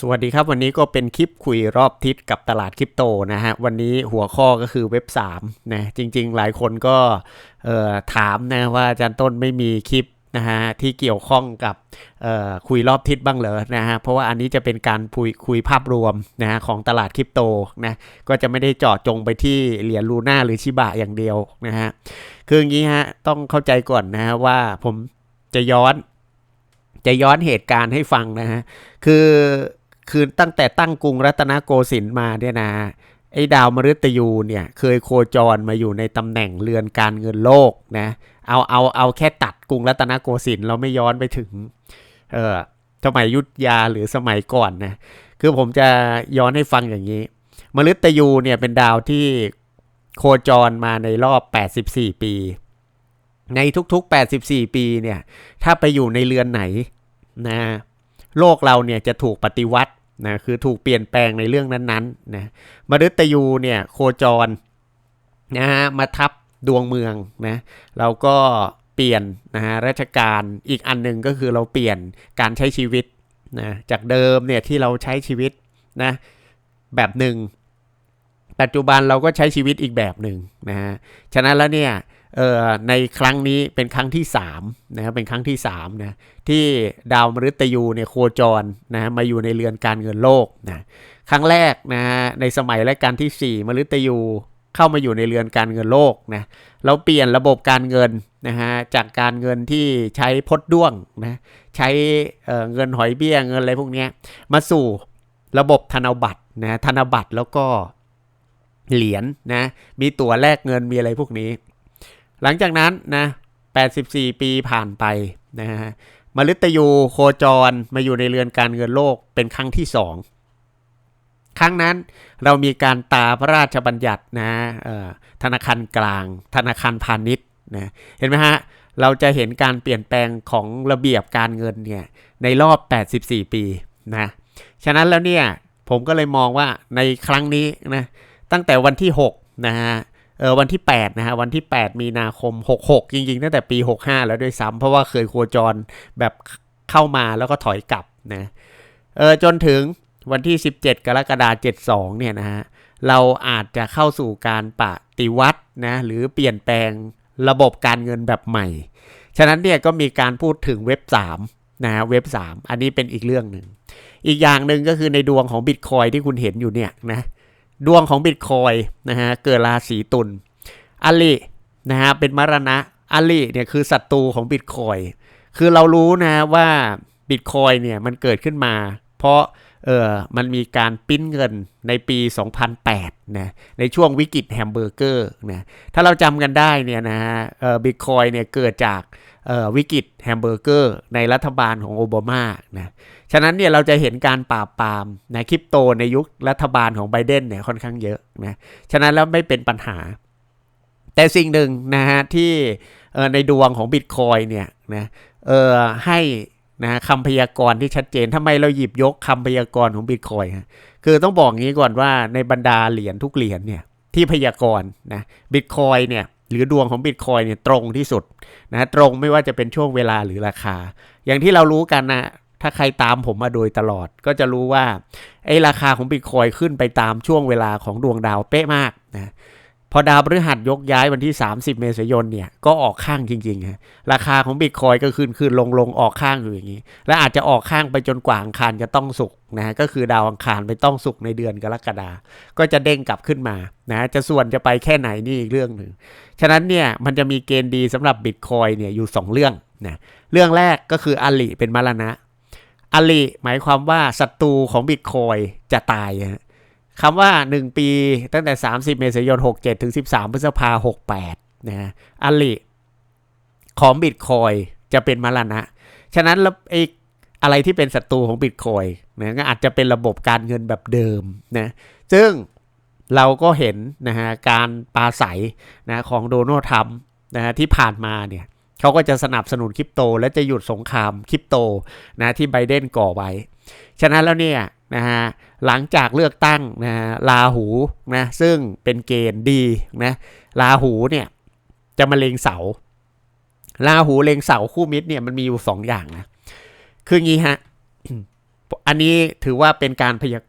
สวัสดีครับ วันนี้ก็เป็นคลิปคุยรอบทิศกับตลาดคริปโตนะฮะ วันนี้หัวข้อก็คือเว็บ3นะจริง ๆ หลายคนก็ถามนะว่าอาจารย์ต้นไม่มีคลิปนะฮะที่เกี่ยวข้องกับคุยรอบทิศบ้างเหรอนะฮะเพราะว่าอันนี้จะเป็นการคุยคุยภาพรวมนะฮะของตลาดคริปโตนะก็จะไม่ได้เจาะจงไปที่เหรียญลูน่าหรือชิบะอย่างเดียวนะฮะคืออย่างนี้ฮะต้องเข้าใจก่อนนะฮะว่าผมจะย้อน จะย้อนเหตุการณ์ให้ฟังนะฮะคือ คือตั้งแต่ตั้งกรุงรัตนโกสินทร์มาเนี่ยนะไอ้ดาวมฤตยูเนี่ยเคยโคจรมาอยู่ในตำแหน่งเรือนการเงินโลกนะเอาเอาเอาแค่ตัดกรุงรัตนโกสินทร์เราไม่ย้อนไปถึงเออสมัยยุทธยาหรือสมัยก่อนนะคือผมจะย้อนให้ฟังอย่างนี้ มฤตยูเนี่ยเป็นดาวที่โคจรมาในรอบ 84 ปี ในทุกๆ 84 ปีเนี่ยถ้าไปอยู่ในเรือนไหนนะโลกเราเนี่ยจะถูกปฏิวัติ นะคือถูกเปลี่ยนแปลงในเรื่องนั้นๆนะมฤตยูเนี่ยโคจรนะฮะมาทับดวงเมืองนะเราก็เปลี่ยนนะฮะราชการอีกอันหนึ่งก็คือเราเปลี่ยนการใช้ชีวิตนะจากเดิมเนี่ยที่เราใช้ชีวิตนะแบบหนึ่งปัจจุบันเราก็ใช้ชีวิตอีกแบบหนึ่งนะฮะฉะนั้นแล้วเนี่ย ในครั้งนี้เป็นครั้งที่3นะครับเป็นครั้งที่3นะที่ดาวมฤตยูเนี่ยโคจรนะมาอยู่ในเรือนการเงินโลกนะครั้งแรกนะในสมัยรัชกาลที่ 4 มฤตยูเข้ามาอยู่ในเรือนการเงินโลกนะเราเปลี่ยนระบบการเงินนะฮะจากการเงินที่ใช้พดด้วงนะใช้เเงินหอยเบี้ยเงินอะไรพวกนี้มาสู่ระบบธนบัตรนะธนบัตรแล้วก็เหรียญนะมีตั๋วแลกเงินมีอะไรพวกนี้ หลังจากนั้นนะ84 ปีผ่านไปนะฮะมฤตยูโคจรมาอยู่ในเรือนการเงินโลกเป็นครั้งที่สองครั้งนั้นเรามีการตาพระราชบัญญัตินะธนาคารกลาง ธนาคารพาณิชย์นะเห็นไหมฮะเราจะเห็นการเปลี่ยนแปลงของระเบียบการเงินเนี่ยในรอบ 84 ปีนะฉะนั้นแล้วเนี่ยผมก็เลยมองว่าในครั้งนี้นะตั้งแต่วันที่ 6 นะฮะ เออวันที่ 8 นะฮะ วันที่ 8 มีนาคม 66 จริงๆ ตั้งแต่ปี 65 แล้วด้วยซ้ำเพราะว่าเคยโคจรแบบเข้ามาแล้วก็ถอยกลับนะเออจนถึงวันที่ 17 กรกฎาคม 72 เนี่ยนะฮะ เราอาจจะเข้าสู่การปฏิวัตินะหรือเปลี่ยนแปลงระบบการเงินแบบใหม่ ฉะนั้นเนี่ยก็มีการพูดถึงเว็บ 3 นะฮะเว็บ 3 อันนี้เป็นอีกเรื่องหนึ่ง อีกอย่างหนึ่งก็คือในดวงของบิตคอยที่คุณเห็นอยู่เนี่ยนะ ดวงของบิตคอยนะฮะเกิดราศีตุลอลินะฮะเป็นมรณะอลิเนี่ยคือศัตรูของบิตคอยคือเรารู้นะว่าบิตคอยเนี่ยมันเกิดขึ้นมา เพราะเออมันมีการปิ้นเงินในปี 2008นะในช่วงวิกฤตแฮมเบอร์เกอร์นะถ้าเราจำกันได้เนี่ยนะฮะเออบิตคอยเนี่ยเกิดจาก วิกฤตแฮมเบอร์เกอร์ในรัฐบาลของโอบามานะฉะนั้นเนี่ยเราจะเห็นการปราบปรามนะคริปโตในยุครัฐบาลของไบเดนเนี่ยค่อนข้างเยอะนะฉะนั้นแล้วไม่เป็นปัญหา แต่สิ่งหนึ่งนะฮะที่ในดวงของบิตคอยเนี่ยนะเออให้นะคำพยากรณ์ที่ชัดเจนทำไมเราหยิบยกคำพยากรณ์ของบิตคอยฮะคือต้องบอกงี้ก่อนว่าในบรรดาเหรียญทุกเหรียญเนี่ยที่พยากรณ์นะบิตคอยเนี่ย หรือดวงของบิตคอยเนี่ยตรงที่สุดนะตรงไม่ว่าจะเป็นช่วงเวลาหรือราคา อย่างที่เรารู้กันนะถ้าใครตามผมมาโดยตลอดก็จะรู้ว่าไอ้ราคาของบิตคอยขึ้นไปตามช่วงเวลาของดวงดาวเป๊ะมากนะ พอดาวพฤหัสยกย้ายวันที่ 30 เมษายนเนี่ยก็ออกข้างจริงๆฮะราคาของบิตคอยก็ขึ้นขึ้นลงลงออกข้างอยู่อย่างนี้ และอาจจะออกข้างไปจนกว่าอังคารจะต้องสุกนะฮะก็คือดาวอังคารไปต้องสุกในเดือนกรกฎาก็จะเด้งกลับขึ้นมานะจะส่วนจะไปแค่ไหนนี่อีกเรื่องหนึ่งฉะนั้นเนี่ยมันจะมีเกณฑ์ดีสำหรับบิตคอยเนี่ยอยู่ 2 เรื่องนะเรื่องแรกก็คืออลิเป็นมรณะอลิหมายความว่าศัตรูของบิตคอยจะตาย คำว่า 1 ปีตั้งแต่ 30 เมษายน 67 ถึง 13 พฤษภา68นะอลิของบิตคอยจะเป็นมรณะ ฉะนั้นไอ้อะไรที่เป็นศัตรูของบิตคอยนะก็อาจจะเป็นระบบการเงินแบบเดิมนะซึ่งเราก็เห็นนะฮะการปาใสนะของโดนัลด์ทรัมป์นะฮะที่ผ่านมาเนี่ยเขาก็จะสนับสนุนคริปโต และจะหยุดสงครามคริปโตนะที่ไบเดนก่อไว้ ฉะนั้นแล้วเนี่ยนะฮะหลังจากเลือกตั้งนะลาหูนะซึ่งเป็นเกณฑ์ดีนะลาหูเนี่ยจะมาเลงเสาลาหูเลงเสาคู่มิตรเนี่ยมันมีอยู่สองอย่างนะคืองี้ฮะอันนี้ถือว่าเป็นการพยา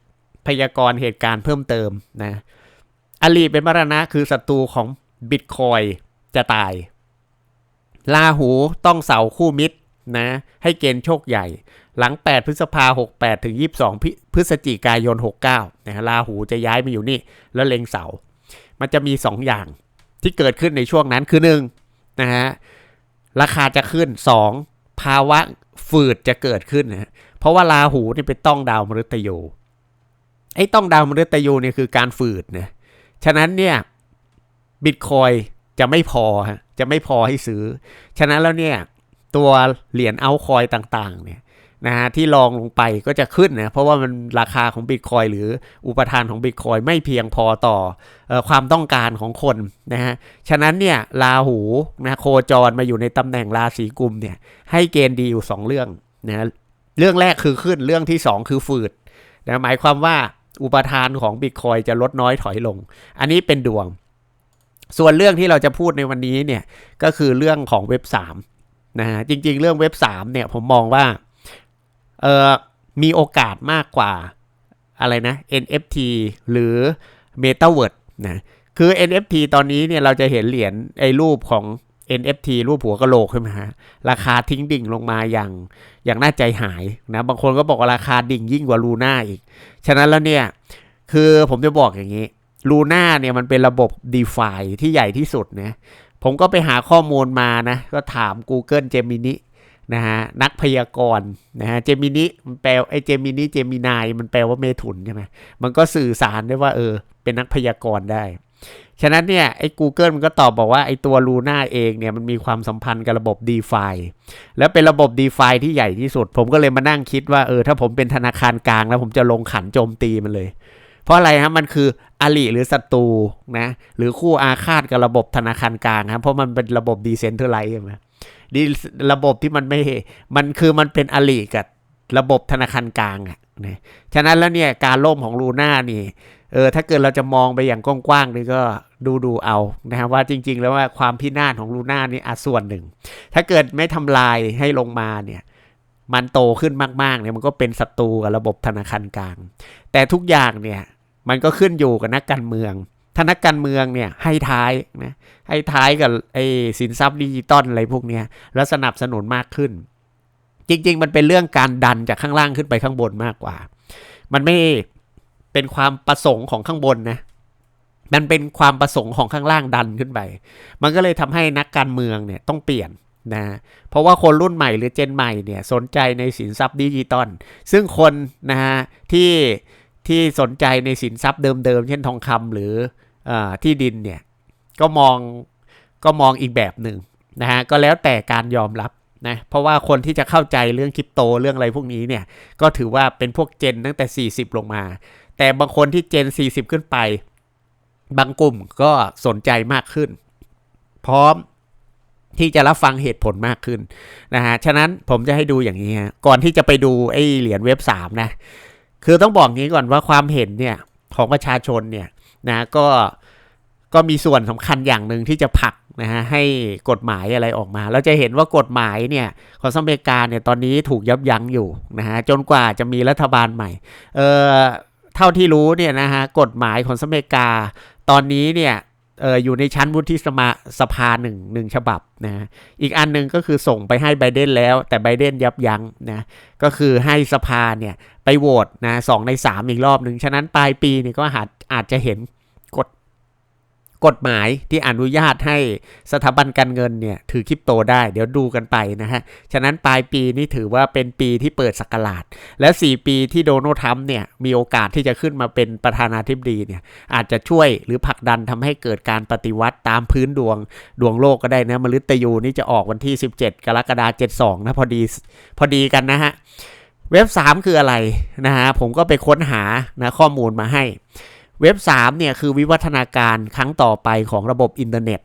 พยากรณ์เหตุการณ์เพิ่มเติมนะอลีเป็นมรณะคือศัตรูของบิตคอยจะตายลาหูต้องเสาคู่มิตร นะ ให้เกณฑ์โชคใหญ่ หลัง 8 พฤษภา68 ถึง 22 พฤศจิกายน 69นะลาหูจะย้ายมาอยู่นี่ แล้วเล็งเสา มันจะมี 2 อย่างที่เกิดขึ้นในช่วงนั้นคือ1นะฮะราคาจะขึ้น 2 ภาวะฝืดจะเกิดขึ้นนะเพราะว่าราหูนี่เป็นต้องดาวมฤตยูไอ้ต้องดาวมฤตยูเนี่ยคือการฝืดนะฉะนั้นเนี่ยบิตคอยจะไม่พอจะไม่พอให้ซื้อ ฉะนั้นแล้วเนี่ย ตัวเหรียญเอาคอยต่างๆเนี่ยนะฮะที่ลองลงไปก็จะขึ้นนะเพราะว่ามันราคาของบิตคอยหรืออุปทานของบิตคอยไม่เพียงพอต่ออความต้องการของคนนะฮะฉะนั้นเนี่ยราหูนะโคจรมาอยู่ในตำแหน่งราศีกุมเนี่ยให้เกณฑ์ดีอยู่ 2 เรื่องนะเรื่องแรกคือขึ้นเรื่องที่ 2 คือฝืดนะหมายความว่าอุปทานของบิตคอยจะลดน้อยถอยลง อันนี้เป็นดวง ส่วนเรื่องที่เราจะพูดในวันนี้เนี่ยก็คือเรื่องของเว็บ3 นะฮะจริงๆ เรื่องเว็บ 3 เนี่ยผมมองว่าเออมีโอกาสมากกว่าอะไรนะ NFT หรือ Metaverse นะคือ NFT ตอนนี้เนี่ยเราจะเห็นเหรียญไอ้รูปของ NFT รูปหัวกะโหลกใช่ไหมฮะราคาทิ้งดิ่งลงมาอย่างอย่างน่าใจหายนะบางคนก็บอกว่าราคาดิ่งยิ่งกว่าลูน่าอีก ฉะนั้นแล้วเนี่ยคือผมจะบอกอย่างนี้ลูน่าเนี่ยมันเป็นระบบ d e f i ที่ใหญ่ที่สุดนะ ผมก็ไปหาข้อมูลมานะ ก็ถาม Google Gemini นะฮะนักพยากรณ์นะฮะเจมินิมันแปลไอ้เจมินิเจมินายมันแปลว่าเมถุนใช่ไหมมันก็สื่อสารได้ว่าเออเป็นนักพยากรณ์ได้ ฉะนั้นเนี่ยไอ้ Google มันก็ตอบบอกว่าไอ้ตัวลูน่าเองเนี่ยมันมีความสัมพันธ์กับระบบ d e f i แล้วเป็นระบบ d e f i ที่ใหญ่ที่สุด ผมก็เลยมานั่งคิดว่าเออถ้าผมเป็นธนาคารกลางแล้วผมจะลงขันโจมตีมันเลย เพราะอะไรฮะมันคืออลิหรือศัตรูนะหรือคู่อาฆาตกับระบบธนาคารกลางครับเพราะมันเป็นระบบดีเซนเทอร์ไลซ์ใช่ไหมดีระบบที่มันไม่ มันคือมันเป็นอลิกับระบบธนาคารกลางอะนะฉะนั้นแล้วเนี่ยการล่มของลูน่านี่เออถ้าเกิดเราจะมองไปอย่างกว้างๆนี่ก็ดูดูเอานะฮะว่าจริง ๆ แล้วว่าความพินาศของลูน่านี่อาส่วนหนึ่ง ถ้าเกิดไม่ทำลายให้ลงมาเนี่ยมันโตขึ้นมากๆเนี่ยมันก็เป็นศัตรูกับระบบธนาคารกลาง แต่ทุกอย่างเนี่ย มันก็ขึ้นอยู่กับนักการเมือง ถ้านักการเมืองเนี่ยให้ท้ายนะให้ท้ายกับไอ้สินทรัพย์ดิจิตอลอะไรพวกเนี้ยแล้วสนับสนุนมากขึ้น จริง ๆ มันเป็นเรื่องการดันจากข้างล่างขึ้นไปข้างบนมากกว่า มันไม่เป็นความประสงค์ของข้างบนนะมันเป็นความประสงค์ของข้างล่างดันขึ้นไป มันก็เลยทำให้นักการเมืองเนี่ยต้องเปลี่ยนนะเพราะว่าคนรุ่นใหม่หรือเจนใหม่เนี่ยสนใจในสินทรัพย์ดิจิตอลซึ่งคนนะฮะที่ ที่สนใจในสินทรัพย์เดิมๆ เช่นทองคำหรือที่ดินเนี่ยก็มองก็มองอีกแบบหนึ่งนะฮะก็แล้วแต่การยอมรับนะเพราะว่าคนที่จะเข้าใจเรื่องคริปโตเรื่องอะไรพวกนี้เนี่ยก็ถือว่าเป็นพวกเจนตั้งแต่ 40 ลงมา แต่บางคนที่เจน 40 ขึ้นไป บางกลุ่มก็สนใจมากขึ้น พร้อมที่จะรับฟังเหตุผลมากขึ้นนะฮะฉะนั้นผมจะให้ดูอย่างนี้ฮะก่อนที่จะไปดูไอ้เหรียญเว็บ3นะ คือต้องบอกนี้ก่อนว่าความเห็นเนี่ยของประชาชนเนี่ยนะก็ก็มีส่วนสำคัญอย่างหนึ่งที่จะผลักนะฮะให้กฎหมายอะไรออกมา เราจะเห็นว่ากฎหมายเนี่ยของสหรัฐอเมริกาเนี่ยตอนนี้ถูกยับยั้งอยู่นะฮะจนกว่าจะมีรัฐบาลใหม่เออเท่าที่รู้เนี่ยนะฮะกฎหมายของสหรัฐอเมริกาตอนนี้เนี่ย เอออยู่ในชั้นวุฒิสมาสภาหนึ่งหนึ่งฉบับนะอีกอันหนึ่งก็คือส่งไปให้ไบเดนแล้ว แต่ไบเดนยับยั้งนะก็คือให้สภาเนี่ยไปโหวตนะสองในสามอีกรอบหนึ่งฉะนั้นปลายปีเนี่ยก็อาจอาจจะเห็น กฎหมายที่อนุญาตให้สถาบันการเงินเนี่ยถือคริปโตได้ เดี๋ยวดูกันไปนะฮะ ฉะนั้นปลายปีนี้ถือว่าเป็นปีที่เปิดสักราชและ 4 ปีที่โดนัลด์ทรัมป์เนี่ยมีโอกาสที่จะขึ้นมาเป็นประธานาธิบดีเนี่ยอาจจะช่วยหรือผลักดันทำให้เกิดการปฏิวัติตามพื้นดวงดวงโลกก็ได้นะมฤตยูนี่จะออกวันที่ 17 กรกฎาคม72 นะพอดีพอดีกันนะฮะเว็บ 3 คืออะไรนะฮะผมก็ไปค้นหานะข้อมูลมาให้ เว็บ3เนี่ยคือวิวัฒนาการครั้งต่อไปของระบบอินเทอร์เน็ต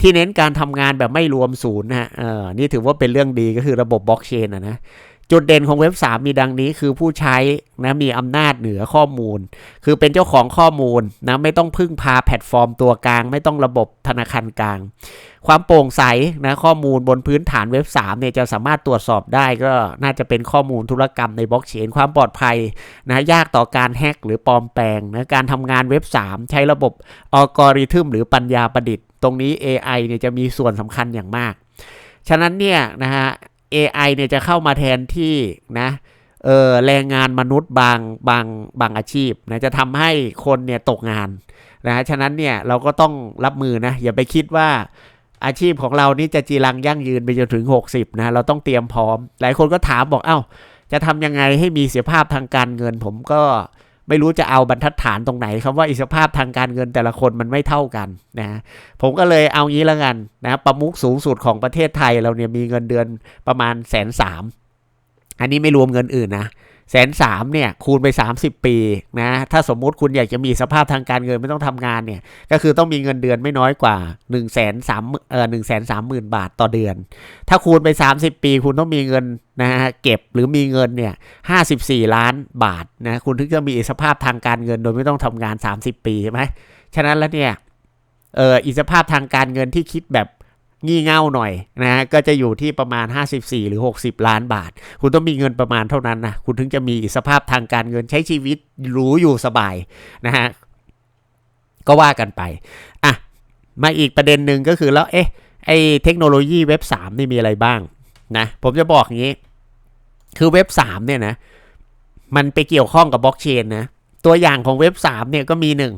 ที่เน้นการทำงานแบบไม่รวมศูนย์นะฮะนี่ถือว่าเป็นเรื่องดีก็คือระบบบล็อกเชนนะ จุดเด่นของเว็บ 3 มีดังนี้คือผู้ใช้นะมีอำนาจเหนือข้อมูล คือเป็นเจ้าของข้อมูลนะไม่ต้องพึ่งพาแพลตฟอร์มตัวกลาง ไม่ต้องระบบธนาคารกลาง ความโปร่งใสนะข้อมูลบนพื้นฐานเว็บ3เนี่ยจะสามารถตรวจสอบได้ก็น่าจะเป็นข้อมูลธุรกรรมในบล็อกเชนความปลอดภัยนะยากต่อการแฮ็กหรือปลอมแปลงนะการทำงานเว็บ 3 ใช้ระบบอัลกอริทึมหรือปัญญาประดิษฐ์ ตรงนี้ AI เนี่ยจะมีส่วนสำคัญอย่างมาก ฉะนั้นเนี่ยนะฮะ AI เนี่ยจะเข้ามาแทนที่นะเออแรงงานมนุษย์บางบางบางอาชีพนะจะทำให้คนเนี่ยตกงานนะฉะนั้นเนี่ยเราก็ต้องรับมือนะอย่าไปคิดว่าอาชีพของเรานี่จะจีรังยั่งยืนไปจนถึง 60นะเราต้องเตรียมพร้อม หลายคนก็ถามบอกเอา้าจะทำยังไงให้มีเสียภาพทางการเงิน ผมก็ ไม่รู้จะเอาบรรทัดฐานตรงไหนคำว่าอิสรภาพทางการเงินแต่ละคนมันไม่เท่ากันนะผมก็เลยเอางี้แล้วกันนะประมุขสูงสุดของประเทศไทยเราเนี่ยมีเงินเดือนประมาณแสนสามอันนี้ไม่รวมเงินอื่นนะ แสนสามเนี่ยคูณไป 30 ปีนะถ้าสมมุติคุณอยากจะมีสภาพทางการเงินไม่ต้องทำงานเนี่ยก็คือต้องมีเงินเดือนไม่น้อยกว่า1นึ่งแสนสามเอ่อหนึ่งแสนสามหมื่นบาทต่อเดือน ถ้าคูณไป 30 ปี คุณต้องมีเงินนะฮะเก็บหรือมีเงินเนี่ยห้าสิบสี่ล้านบาทนะคุณถึงจะมีสภาพทางการเงินโดยไม่ต้องทำงาน 30 ปีใช่ไหมฉะนั้นแล้วเนี่ยเอออิสภาพทางการเงินที่คิดแบบ งี่เง่าหน่อยนะฮะก็จะอยู่ที่ประมาณ 54 หรือ 60 ล้านบาท คุณต้องมีเงินประมาณเท่านั้นนะคุณถึงจะมีสภาพทางการเงินใช้ชีวิตหรูอยู่สบายนะฮะก็ว่ากันไปอะมาอีกประเด็นหนึ่งก็คือแล้วเอ๊ะไอเทคโนโลยีเว็บ 3 นี่มีอะไรบ้างนะผมจะบอกอย่างนี้ คือเว็บ 3 เนี่ยนะ มันไปเกี่ยวข้องกับบล็อกเชนนะ ตัวอย่างของเว็บ 3 เนี่ยก็มีหนึ่ง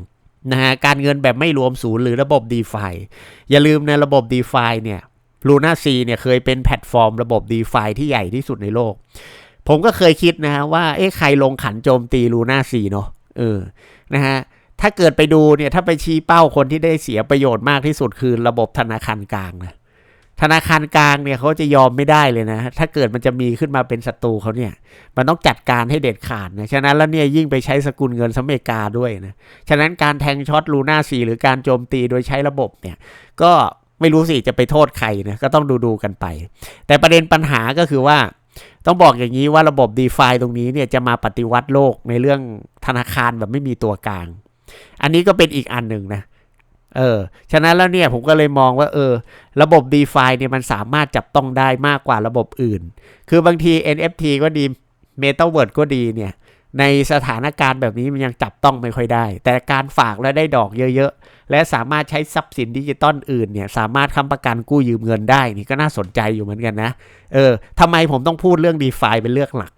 นะฮะการเงินแบบไม่รวมศูนย์หรือระบบ d e f าอย่าลืมในระบบ d e f าเนี่ย Luna C เนี่ยเคยเป็นแพลตฟอร์มระบบ d e f าที่ใหญ่ที่สุดในโลก ผมก็เคยคิดนะฮะว่าเอ๊ะใครลงขันโจมตี Luna C เนาะเออนะฮะถ้าเกิดไปดูเนี่ยถ้าไปชี้เป้าคนที่ได้เสียประโยชน์มากที่สุดคือระบบธนาคารกลางนะ ธนาคารกลางเนี่ยเขาจะยอมไม่ได้เลยนะ ถ้าเกิดมันจะมีขึ้นมาเป็นศัตรูเขาเนี่ย มันต้องจัดการให้เด็ดขาดนะ ฉะนั้นแล้วเนี่ยยิ่งไปใช้สกุลเงินสหรัฐอเมริกาด้วยนะ ฉะนั้นการแทงช็อตลูน่าสีหรือการโจมตีโดยใช้ระบบเนี่ย ก็ไม่รู้สิจะไปโทษใครนะก็ต้องดูดูกันไป แต่ประเด็นปัญหาก็คือว่า ต้องบอกอย่างนี้ว่าระบบ d e f าตรงนี้เนี่ยจะมาปฏิวัติโลกในเรื่องธนาคารแบบไม่มีตัวกลาง อันนี้ก็เป็นอีกอันหนึ่งนะเออ ฉะนั้นแล้วเนี่ยผมก็เลยมองว่าเออ ระบบ d e f าเนี่ยมันสามารถจับต้องได้มากกว่าระบบอื่น คือบางที NFT ก็ดี Metaverse ก็ดีเนี่ย ในสถานการณ์แบบนี้มันยังจับต้องไม่ค่อยได้ แต่การฝากแล้วได้ดอกเยอะๆ และสามารถใช้ทรัพย์สินดิจิตอลอื่นเนี่ย สามารถค้ำประกันกู้ยืมเงินได้ นี่ก็น่าสนใจอยู่เหมือนกันนะ เออทำไมผมต้องพูดเรื่อง d e f าเป็นเรื่องหลัก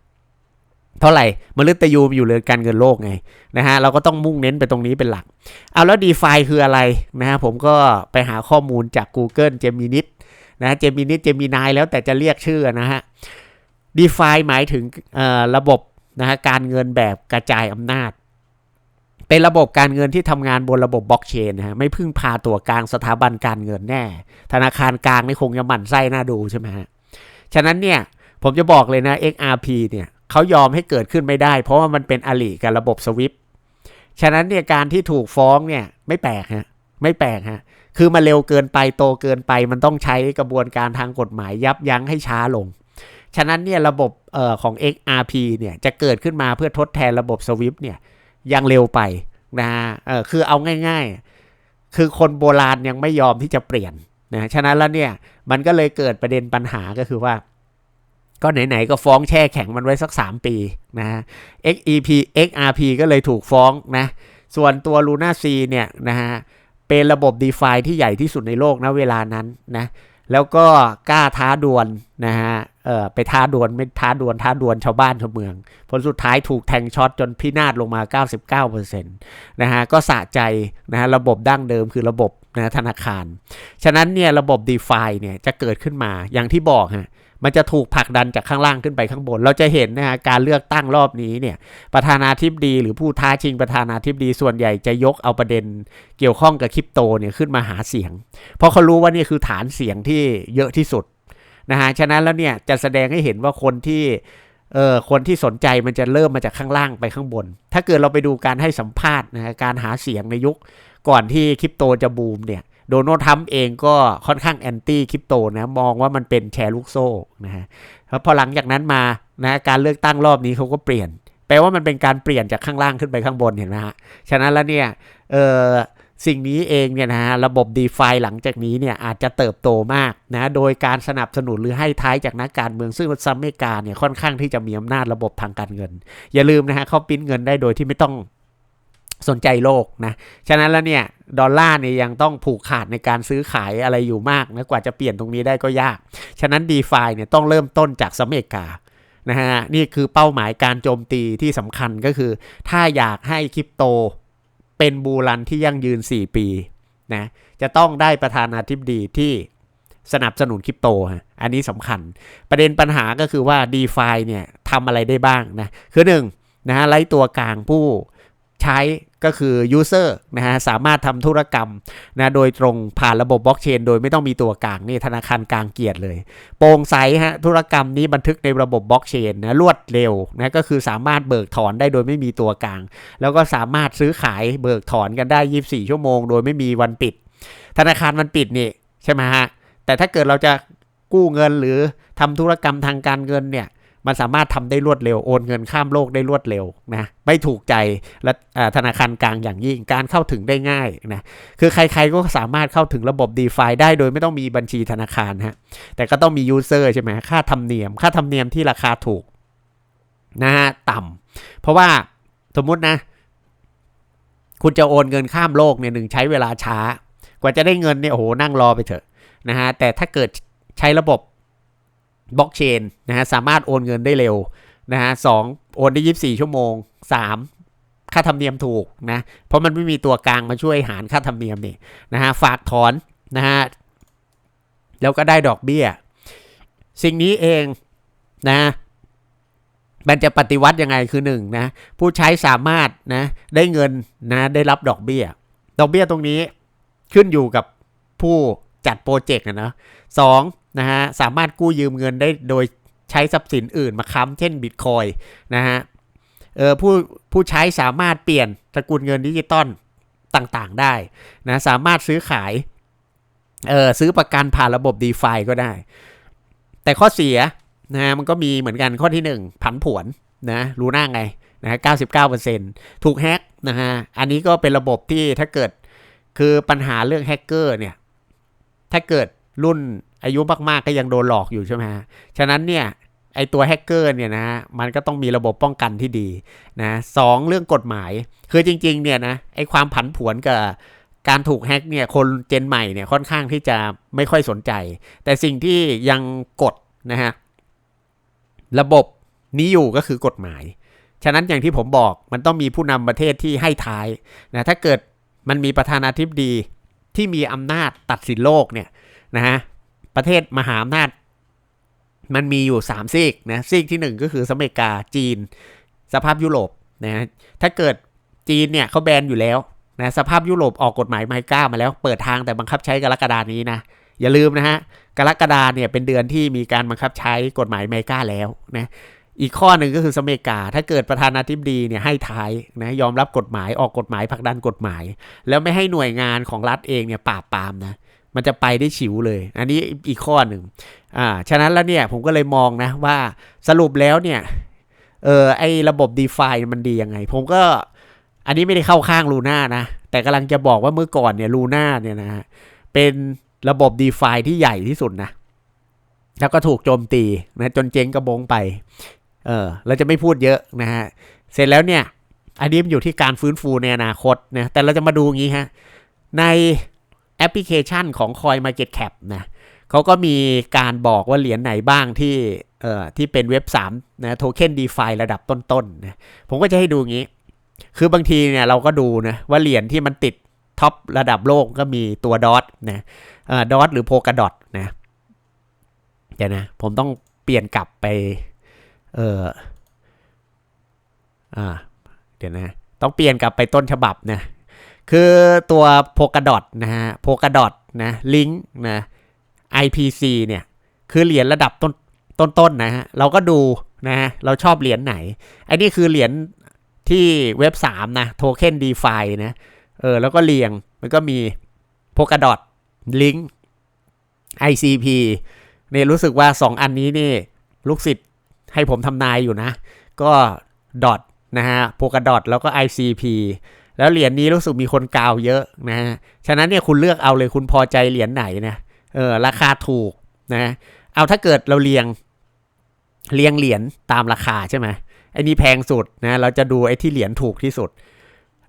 เท่าไหร่มฤตยูอยู่เรือการเงินโลกไงนะฮะเราก็ต้องมุ่งเน้นไปตรงนี้เป็นหลัก เอาแล้ว d e f าคืออะไรนะฮะผมก็ไปหาข้อมูลจาก Google Gemini นะเจมินิเจมินายแล้วแต่จะเรียกชื่อนะฮะ d e f าหมายถึงระบบนะฮะการเงินแบบกระจายอำนาจ เป็นระบบการเงินที่ทำงานบนระบบบล็อกเชนนะฮะไม่พึ่งพาตัวกลางสถาบันการเงินแน่ ธนาคารกลางไม่คงจะหมั่นไส้น่าดูใช่ไหมฮะฉะนั้นเนี่ยผมจะบอกเลยนะ XRP เนี่ย เขายอมให้เกิดขึ้นไม่ได้ เพราะว่ามันเป็นอลีกับระบบสวิปฉะนั้นเนี่ยการที่ถูกฟ้องเนี่ยไม่แปลกฮะไม่แปลกฮะคือมาเร็วเกินไปโตเกินไป มันต้องใช้กระบวนการทางกฎหมายยับยั้งให้ช้าลง ฉะนั้นเนี่ยระบบออของ XRP เนี่ยจะเกิดขึ้นมาเพื่อทดแทนระบบสวิปเนี่ยยังเร็วไปนะเออคือเอาง่าย ๆ คือคนโบราณยังไม่ยอมที่จะเปลี่ยนนะฉะนั้นแล้วเนี่ยมันก็เลยเกิดประเด็นปัญหาก็คือว่า ก็ไหนๆก็ฟ้องแช่แข็งมันไว้สัก 3 ปีนะ XEP XRP ก็เลยถูกฟ้องนะ ส่วนตัว Luna C เนี่ยนะฮะเป็นระบบ d e f าที่ใหญ่ที่สุดในโลกนะเวลานั้นนะ แล้วก็กล้าท้าดวลนะฮะเออไปท้าดวลไม่ท้าดวลท้าดวลชาวบ้านชาวเมือง ผลสุดท้ายถูกแทงช็อตจนพินาศลงมา 99%นะฮะก็สะใจนะฮะระบบดั้งเดิมคือระบบนะธนาคาร ฉะนั้นเนี่ยระบบ d e f าเนี่ยจะเกิดขึ้นมาอย่างที่บอกฮะ มันจะถูกผลักดันจากข้างล่างขึ้นไปข้างบน เราจะเห็นนะฮะการเลือกตั้งรอบนี้เนี่ยประธานาธิบดีหรือผู้ท้าชิงประธานาธิบดีส่วนใหญ่จะยกเอาประเด็นเกี่ยวข้องกับคริปโตเนี่ยขึ้นมาหาเสียง เพราะเขารู้ว่านี่คือฐานเสียงที่เยอะที่สุดนะฮะฉะนั้นแล้วเนี่ยจะแสดงให้เห็นว่าคนที่เออคนที่สนใจมันจะเริ่มมาจากข้างล่างไปข้างบน ถ้าเกิดเราไปดูการให้สัมภาษณ์นะฮะการหาเสียงในยุคก่อนที่คริปโตจะบูมเนี่ย โดนัลด์ทรัมป์เองก็ค่อนข้างแอนตี้คริปโตนะมองว่ามันเป็นแชร์ลูกโซ่นะฮะแล้วพอหลังจากนั้นมานะการเลือกตั้งรอบนี้เขาก็เปลี่ยน แปลว่ามันเป็นการเปลี่ยนจากข้างล่างขึ้นไปข้างบนเห็นไหมฮะฉะนั้นแล้วเนี่ยเออสิ่งนี้เองเนี่ยนะฮะระบบ d e f าหลังจากนี้เนี่ยอาจจะเติบโตมากนะโดยการสนับสนุนหรือให้ท้ายจากนักการเมืองซึ่งสหรัฐอเมริกาเนี่ยค่อนข้างที่จะมีอำนาจระบบทางการเงิน อย่าลืมนะฮะเขาปิ้นเงินได้โดยที่ไม่ต้อง สนใจโลกนะ ฉะนั้นแล้วเนี่ยดอลลาร์เนี่ยยังต้องผูกขาดในการซื้อขายอะไรอยู่มากนะกว่าจะเปลี่ยนตรงนี้ได้ก็ยาก ฉะนั้น d e f าเนี่ยต้องเริ่มต้นจากสหรัฐอเมริกานะฮะนี่คือเป้าหมายการโจมตีที่สำคัญก็คือ ถ้าอยากให้คริปโตเป็นบูรันที่ยั่งยืน 4 ปีนะจะต้องได้ประธานาธิบดีที่สนับสนุนคริปโตฮะอันนี้สำคัญ ประเด็นปัญหาก็คือว่า d e f าเนี่ยทำอะไรได้บ้างนะคือหนึ่งนะฮะไล่ตัวกลางผู้ใช้ ก็คือ user นะฮะสามารถทำธุรกรรมนะโดยตรงผ่านระบบบล็อกเชนโดยไม่ต้องมีตัวกลางนี่ธนาคารกลางเกียรติเลย โปร่งใสฮะธุรกรรมนี้บันทึกในระบบบล็อกเชนนะรวดเร็วนะก็คือสามารถเบิกถอนได้โดยไม่มีตัวกลาง แล้วก็สามารถซื้อขายเบิกถอนกันได้ 24 ชั่วโมง โดยไม่มีวันปิด ธนาคารมันปิดนี่ใช่ไหมฮะแต่ถ้าเกิดเราจะกู้เงินหรือทำธุรกรรมทางการเงินเนี่ย มันสามารถทำได้รวดเร็วโอนเงินข้ามโลกได้รวดเร็วนะไม่ถูกใจและธนาคารกลางอย่างยิ่งการเข้าถึงได้ง่ายนะคือใครๆก็สามารถเข้าถึงระบบ d e f าได้โดยไม่ต้องมีบัญชีธนาคารฮะแต่ก็ต้องมียูเซอร์ใช่ไหมค่าธรรมเนียม ค่าธรรมเนียมที่ราคาถูกนะฮะต่ำเพราะว่าสมมุตินะ คุณจะโอนเงินข้ามโลกเนี่ยหนึ่งใช้เวลาช้า กว่าจะได้เงินเนี่ยโอ้โหนั่งรอไปเถอะนะฮะแต่ถ้าเกิดใช้ระบบ บล็อกเชนนะฮะสามารถโอนเงินได้เร็วนะฮะสองโอนได้ยีิบสี่ชั่วโมงสามค่าธรรมเนียมถูกนะเพราะมันไม่มีตัวกลางมาช่วยหารค่าธรรมเนียมนี่นะฮะฝากถอนนะฮะแล้วก็ได้ดอกเบี้ย สิ่งนี้เองนะมันจะปฏิวัติยังไงคือหนึ่งนะผู้ใช้สามารถนะได้เงินนะได้รับดอกเบี้ย ดอกเบี้ยตรงนี้ขึ้นอยู่กับผู้จัดโปรเจกต์นะสองนะฮะสามารถกู้ยืมเงินได้โดยใช้ทรัพย์สินอื่นมาค้ำเช่นบิตคอยนะฮะเออผู้ผู้ใช้สามารถเปลี่ยนสกุลเงินดิจิตอลต่างๆได้นะสามารถซื้อขายเออซื้อประกันผ่านระบบ d e f าก็ได้ แต่ข้อเสียนะฮะมันก็มีเหมือนกันข้อที่ 1 ผันผวนนะรู้หน้าไงนะ99%ถูกแฮกนะฮะอันนี้ก็เป็นระบบที่ถ้าเกิดคือปัญหาเรื่องแฮกเกอร์เนี่ยถ้าเกิด รุ่นอายุมากๆก็ยังโดนหลอกอยู่ใช่ไหมฮะฉะนั้นเนี่ยไอตัวแฮกเกอร์เนี่ยนะมันก็ต้องมีระบบป้องกันที่ดีนะสองเรื่องกฎหมาย คือจริงๆเนี่ยนะไอความผันผวนกับการถูกแฮกเนี่ยคนเจนใหม่เนี่ยค่อนข้างที่จะไม่ค่อยสนใจ แต่สิ่งที่ยังกดนะฮะระบบนี้อยู่ก็คือกฎหมาย ฉะนั้นอย่างที่ผมบอกมันต้องมีผู้นำประเทศที่ให้ท้ายนะถ้าเกิดมันมีประธานาธิบดีที่มีอำนาจตัดสินโลกเนี่ย นะฮะประเทศมหาอำนาจ มันมีอยู่ 3 ซีกนะซีกที่ 1 ก็คือสหรัฐอเมริกาจีน สภาพยุโรปนะถ้าเกิดจีนเนี่ยเขาแบนอยู่แล้วนะสภาพยุโรปออกกฎหมายไมก้ามาแล้ว เปิดทางแต่บังคับใช้กรกฎานี้นะอย่าลืมนะฮะกรกฎาเนี่ยเป็นเดือนที่มีการบังคับใช้กฎหมายไมก้าแล้วนะอีกข้อหนึ่งก็คือสเมกา ถ้าเกิดประธานาธิบดีเนี่ยให้ท้ายนะยอมรับกฎหมายออกกฎหมายผลักดันกฎหมาย แล้วไม่ให้หน่วยงานของรัฐเองเนี่ยปราบปรามนะ มันจะไปได้ฉิวเลย อันนี้อีกข้อหนึ่งอ่าฉะนั้นแล้วเนี่ยผมก็เลยมองนะว่าสรุปแล้วเนี่ยเออไอระบบ d e f ามันดียังไง ผมก็อันนี้ไม่ได้เข้าข้างลูน่านะ แต่กำลังจะบอกว่าเมื่อก่อนเนี่ยลูน่าเนี่ยนะเป็นระบบ d e f าที่ใหญ่ที่สุดนะ แล้วก็ถูกโจมตีนะจนเจ๊งกระบงไป เออเราจะไม่พูดเยอะนะฮะ เสร็จแล้วเนี่ย อันนี้มันอยู่ที่การฟื้นฟูในอนาคตนะ แต่เราจะมาดูงี้ฮะ ใน แอปพลิเคชันของ Coin Market Cap นะเขาก็มีการบอกว่าเหรียญไหนบ้างที่เอ่อที่เป็นเว็บ3นะโทเค็นดีฟาระดับต้นๆนะผมก็จะให้ดูงี้ คือบางทีเนี่ยเราก็ดูนะว่าเหรียญที่มันติดท็อประดับโลกก็มีตัวดอทนะเอ่อดอทหรือโพกาดอทนะเดี๋ยวนะ ผมต้องเปลี่ยนกลับไปเอออ่าเดี๋ยวนะ ต้องเปลี่ยนกลับไปต้นฉบับนะ คือตัวโพก a ดอทนะฮะโพก a ดอทนะลิงก์นะ IPC เนี่ย คือเหรียญระดับต้นต้นๆนนะฮะเราก็ดูนะฮะเราชอบเหรียญไหนไอ้นี่คือเหรียญที่เว็บ 3 นะโทเค็นดีฟานะเออแล้วก็เรียงมันก็มีโพก a ดอทลิงก์ ICP เนี่ยรู้สึกว่า 2 อันนี้นี่ลูกศิษย์ให้ผมทำนายอยู่นะ ก็ดอทนะฮะโพกดอทแล้วก็ ICP แล้วเหรียญนี้รู้สึกมีคนกาวเยอะนะฮะฉะนั้นเนี่ยคุณเลือกเอาเลยคุณพอใจเหรียญไหนนะเออราคาถูกนะเอาถ้าเกิดเราเรียงเรียงเหรียญตามราคาใช่ไหมไอ้นี่แพงสุดนะเราจะดูไอ้ที่เหรียญถูกที่สุด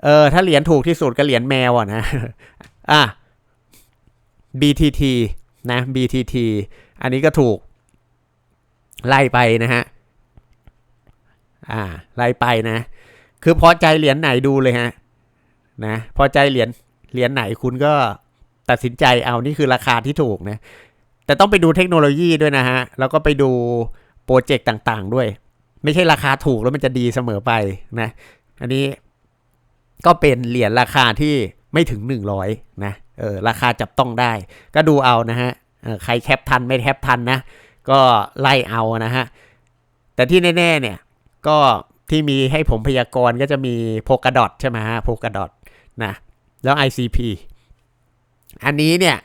เออถ้าเหรียญถูกที่สุดก็เหรียญแมวอะนะอะ BTT นะ BTT อันนี้ก็ถูก ไล่ไปนะฮะอ่า ไล่ไปนะ คือพอใจเหรียญไหนดูเลยฮะ นะพอใจเหรียญเหรียญไหนคุณก็ตัดสินใจเอานี่คือราคาที่ถูกนะแต่ต้องไปดูเทคโนโลยีด้วยนะฮะ แล้วก็ไปดูโปรเจกต์ต่างๆด้วย ไม่ใช่ราคาถูกแล้วมันจะดีเสมอไปนะ อันนี้ก็เป็นเหรียญราคาที่ไม่ถึง 100นะเออราคาจับต้องได้ ก็ดูเอานะฮะใครแคปทันไม่แคปทันนะ ก็ไล่เอานะฮะ แต่ที่แน่ ๆ เนี่ย ก็ที่มีให้ผมพยากรณ์ก็จะมีโพก a ดอทใช่ไหมฮะโพก a ดอท นะแล้ว ICP อันนี้เนี่ย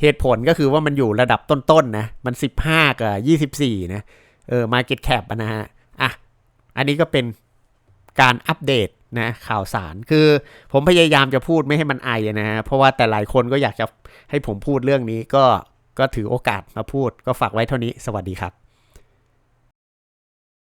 เหตุผลก็คือว่ามันอยู่ระดับต้นๆนะมัน 15 กับ 24 นะเออ Market Cap นะฮะอะอันนี้ก็เป็นการอัปเดตนะข่าวสารคือผมพยายามจะพูดไม่ให้มันไอนะฮะเพราะว่าแต่หลายคนก็อยากจะให้ผมพูดเรื่องนี้ก็ก็ถือโอกาสมาพูดก็ฝากไว้เท่านี้สวัสดีครับ